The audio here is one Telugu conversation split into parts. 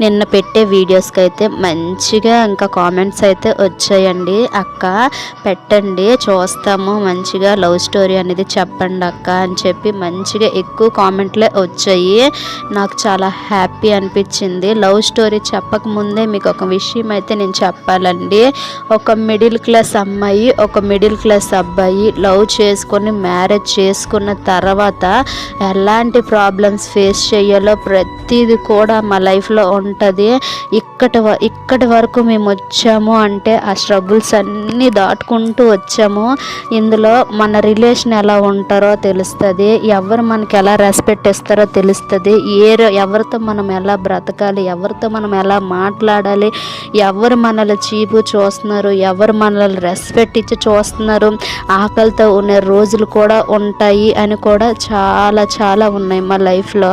నిన్న పెట్టే వీడియోస్కి అయితే మంచిగా ఇంకా కామెంట్స్ అయితే వచ్చాయండి. అక్క పెట్టండి చూస్తాము. మంచిగా లవ్ స్టోరీ అనేది చెప్పండి అక్క అని చెప్పి మంచిగా ఎక్కువ కామెంట్లే వచ్చాయి. నాకు చాలా హ్యాపీ అనిపించింది. లవ్ స్టోరీ చెప్పకముందే మీకు ఒక విషయం అయితే నేను చెప్పాలండి. ఒక మిడిల్ క్లాస్ అమ్మాయి ఒక మిడిల్ క్లాస్ అబ్బాయి లవ్ చేసుకొని మ్యారేజ్ చేసుకున్న తర్వాత ఎలాంటి ప్రాబ్లమ్స్ ఫేస్ చేయాలో ప్రతిదీ కూడా మా లైఫ్లో ఉంటుంది. ఇక్కడి ఇక్కడి వరకు మేము వచ్చాము అంటే ఆ స్ట్రగుల్స్ అన్నీ దాటుకుంటూ వచ్చాము. ఇందులో మన రిలేషన్ ఎలా ఉంటారో తెలుస్తుంది. ఎవరు మనకి ఎలా రెస్పెక్ట్ ఇస్తారో తెలుస్తుంది. ఏ ఎవరితో మనం ఎలా బ్రతకాలి ఎవరితో మనం ఎలా మాట్లాడాలి ఎవరు మనల్ని చీపు చూస్తున్నారు ఎవరు మనల్ని రెస్పెక్ట్ ఇచ్చి చూస్తున్నారు ఆకలితో ఉన్న రోజులు కూడా ఉంటాయి అని కూడా చాలా చాలా ఉన్నాయి మా లైఫ్లో.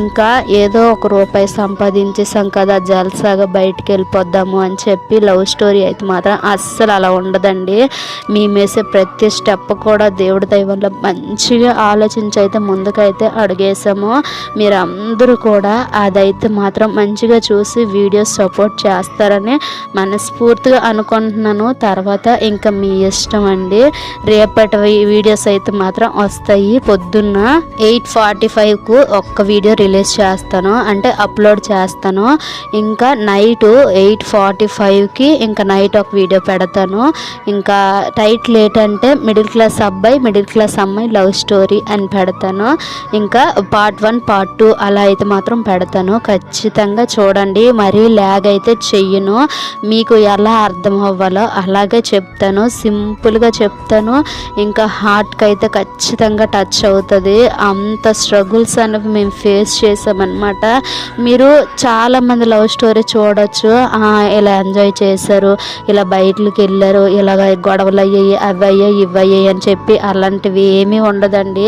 ఇంకా ఏదో ఒక రూపాయి సంపాదించి వచ్చేసాం కదా జల్సాగా బయటికి వెళ్ళిపోద్దాము అని చెప్పి లవ్ స్టోరీ అయితే మాత్రం అస్సలు అలా ఉండదండి. మేమేసే ప్రతి స్టెప్ కూడా దేవుడి దైవంలో వల్ల మంచిగా ఆలోచించి అయితే ముందుకైతే అడిగేసాము. మీరందరూ కూడా అదైతే మాత్రం మంచిగా చూసి వీడియోస్ సపోర్ట్ చేస్తారని మనస్ఫూర్తిగా అనుకుంటున్నాను. తర్వాత ఇంకా మీ ఇష్టం అండి. రేపటి వీడియోస్ అయితే మాత్రం వస్తాయి. పొద్దున్న ఎయిట్ ఫార్టీ ఫైవ్కు ఒక్క వీడియో రిలీజ్ చేస్తాను. అంటే అప్లోడ్ చేస్తాను. ఇంకా నైట్ ఎయిట్ ఫార్టీ ఫైవ్కి ఇంకా నైట్ ఒక వీడియో పెడతాను. ఇంకా టైట్ లేట్ అంటే మిడిల్ క్లాస్ అబ్బాయి మిడిల్ క్లాస్ అమ్మాయి లవ్ స్టోరీ అని పెడతాను. ఇంకా పార్ట్ వన్ పార్ట్ టూ అలా అయితే మాత్రం పెడతాను. ఖచ్చితంగా చూడండి. మరీ ల్యాగ్ అయితే చెయ్యను. మీకు ఎలా అర్థం అవ్వాలో అలాగే చెప్తాను. సింపుల్గా చెప్తాను. ఇంకా హార్ట్కి అయితే ఖచ్చితంగా టచ్ అవుతుంది. అంత స్ట్రగుల్స్ అనేవి మేము ఫేస్ చేసామన్నమాట. మీరు చాలా చాలామంది లవ్ స్టోరీ చూడొచ్చు. ఇలా ఎంజాయ్ చేశారు. ఇలా బయటకి వెళ్ళారు. ఇలాగ గొడవలు అయ్యాయి అవి అయ్యాయి ఇవి అయ్యాయి అని చెప్పి అలాంటివి ఏమీ ఉండదండి.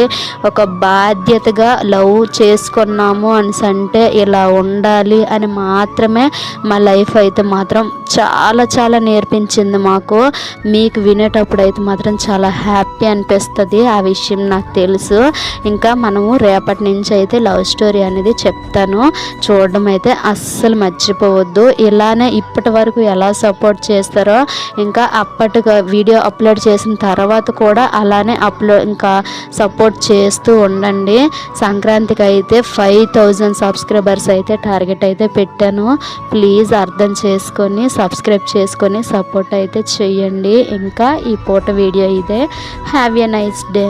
ఒక బాధ్యతగా లవ్ చేసుకున్నాము అని అంటే ఇలా ఉండాలి అని మాత్రమే మా లైఫ్ అయితే మాత్రం చాలా చాలా నేర్పించింది మాకు. మీకు వినేటప్పుడు అయితే మాత్రం చాలా హ్యాపీ అనిపిస్తుంది. ఆ విషయం నాకు తెలుసు. ఇంకా మనము రేపటి నుంచి అయితే లవ్ స్టోరీ అనేది చెప్తాను. చూడడం అయితే అస్సలు మర్చిపోవద్దు. ఇలానే ఇప్పటి వరకు ఎలా సపోర్ట్ చేస్తారో ఇంకా అప్పటిగా వీడియో అప్లోడ్ చేసిన తర్వాత కూడా అలానే అప్లోడ్ ఇంకా సపోర్ట్ చేస్తూ ఉండండి. సంక్రాంతికి అయితే ఫైవ్ థౌజండ్ సబ్స్క్రైబర్స్ అయితే టార్గెట్ అయితే పెట్టాను. ప్లీజ్ అర్థం చేసుకొని సబ్స్క్రైబ్ చేసుకొని సపోర్ట్ అయితే చేయండి. ఇంకా ఈ పూట వీడియో ఇదే. Have a nice day